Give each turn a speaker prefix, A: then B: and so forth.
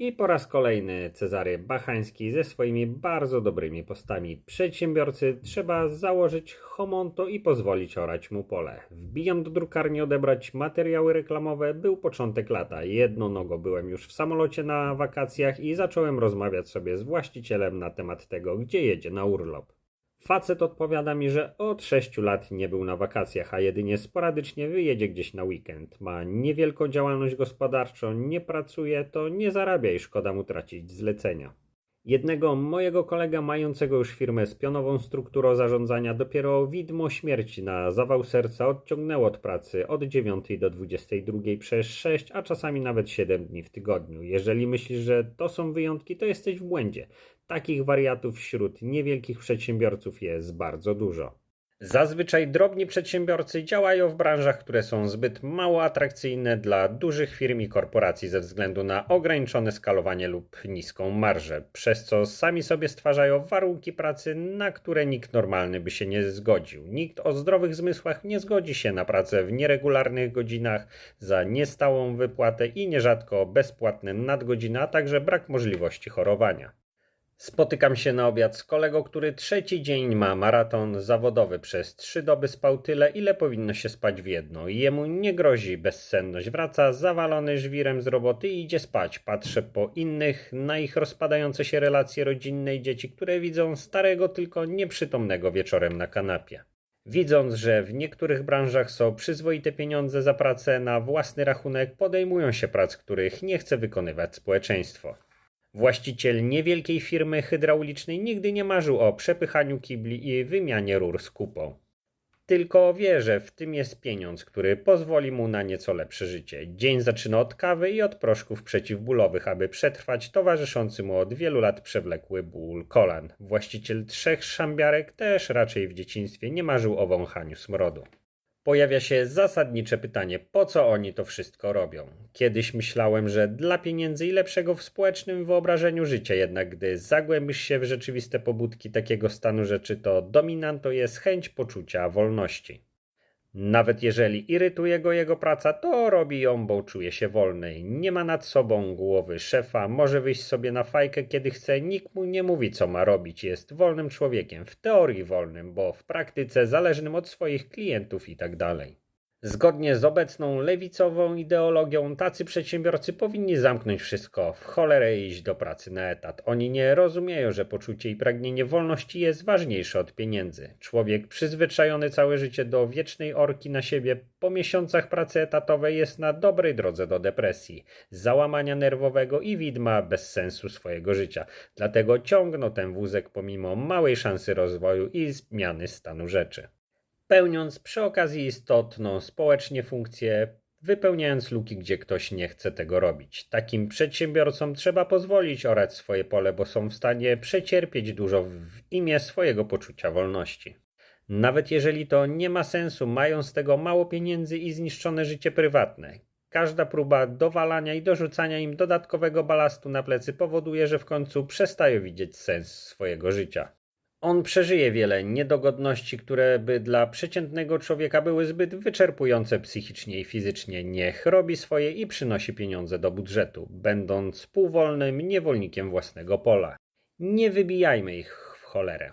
A: I po raz kolejny Cezary Bachański ze swoimi bardzo dobrymi postami. Przedsiębiorcy trzeba założyć homonto i pozwolić orać mu pole. Wbijam do drukarni odebrać materiały reklamowe. Był początek lata. Jedną nogą byłem już w samolocie na wakacjach i zacząłem rozmawiać sobie z właścicielem na temat tego, gdzie jedzie na urlop. Facet odpowiada mi, że od 6 lat nie był na wakacjach, a jedynie sporadycznie wyjedzie gdzieś na weekend. Ma niewielką działalność gospodarczą, nie pracuje, to nie zarabia i szkoda mu tracić zlecenia. Jednego mojego kolega mającego już firmę z pionową strukturą zarządzania dopiero widmo śmierci na zawał serca odciągnęło od pracy od 9 do 22 przez 6, a czasami nawet 7 dni w tygodniu. Jeżeli myślisz, że to są wyjątki, to jesteś w błędzie. Takich wariatów wśród niewielkich przedsiębiorców jest bardzo dużo. Zazwyczaj drobni przedsiębiorcy działają w branżach, które są zbyt mało atrakcyjne dla dużych firm i korporacji ze względu na ograniczone skalowanie lub niską marżę, przez co sami sobie stwarzają warunki pracy, na które nikt normalny by się nie zgodził. Nikt o zdrowych zmysłach nie zgodzi się na pracę w nieregularnych godzinach, za niestałą wypłatę i nierzadko bezpłatne nadgodziny, a także brak możliwości chorowania. Spotykam się na obiad z kolegą, który trzeci dzień ma maraton zawodowy. Przez trzy doby spał tyle, ile powinno się spać w jedno. I jemu nie grozi bezsenność. Wraca zawalony żwirem z roboty i idzie spać. Patrzę po innych, na ich rozpadające się relacje rodzinne i dzieci, które widzą starego, tylko nieprzytomnego wieczorem na kanapie. Widząc, że w niektórych branżach są przyzwoite pieniądze za pracę na własny rachunek, podejmują się prac, których nie chce wykonywać społeczeństwo. Właściciel niewielkiej firmy hydraulicznej nigdy nie marzył o przepychaniu kibli i wymianie rur z kupą. Tylko wie, że w tym jest pieniądz, który pozwoli mu na nieco lepsze życie. Dzień zaczyna od kawy i od proszków przeciwbólowych, aby przetrwać towarzyszący mu od wielu lat przewlekły ból kolan. Właściciel trzech szambiarek też raczej w dzieciństwie nie marzył o wąchaniu smrodu pojawia się zasadnicze pytanie, po co oni to wszystko robią. Kiedyś myślałem, że dla pieniędzy i lepszego w społecznym wyobrażeniu życia, jednak gdy zagłębisz się w rzeczywiste pobudki takiego stanu rzeczy, to dominantą jest chęć poczucia wolności. Nawet jeżeli irytuje go jego praca, to robi ją, bo czuje się wolny. Nie ma nad sobą głowy szefa, może wyjść sobie na fajkę kiedy chce, nikt mu nie mówi co ma robić. Jest wolnym człowiekiem, w teorii wolnym, bo w praktyce zależnym od swoich klientów itd. Zgodnie z obecną lewicową ideologią, tacy przedsiębiorcy powinni zamknąć wszystko, w cholerę iść do pracy na etat. Oni nie rozumieją, że poczucie i pragnienie wolności jest ważniejsze od pieniędzy. Człowiek przyzwyczajony całe życie do wiecznej orki na siebie po miesiącach pracy etatowej jest na dobrej drodze do depresji, załamania nerwowego i widma bez sensu swojego życia. Dlatego ciągną ten wózek pomimo małej szansy rozwoju i zmiany stanu rzeczy pełniąc przy okazji istotną społecznie funkcję, wypełniając luki, gdzie ktoś nie chce tego robić. Takim przedsiębiorcom trzeba pozwolić orać swoje pole, bo są w stanie przecierpieć dużo w imię swojego poczucia wolności. Nawet jeżeli to nie ma sensu, mają z tego mało pieniędzy i zniszczone życie prywatne. Każda próba dowalania i dorzucania im dodatkowego balastu na plecy powoduje, że w końcu przestają widzieć sens swojego życia. On przeżyje wiele niedogodności, które by dla przeciętnego człowieka były zbyt wyczerpujące psychicznie i fizycznie. Niech robi swoje i przynosi pieniądze do budżetu, będąc półwolnym niewolnikiem własnego pola. Nie wybijajmy ich w cholerę.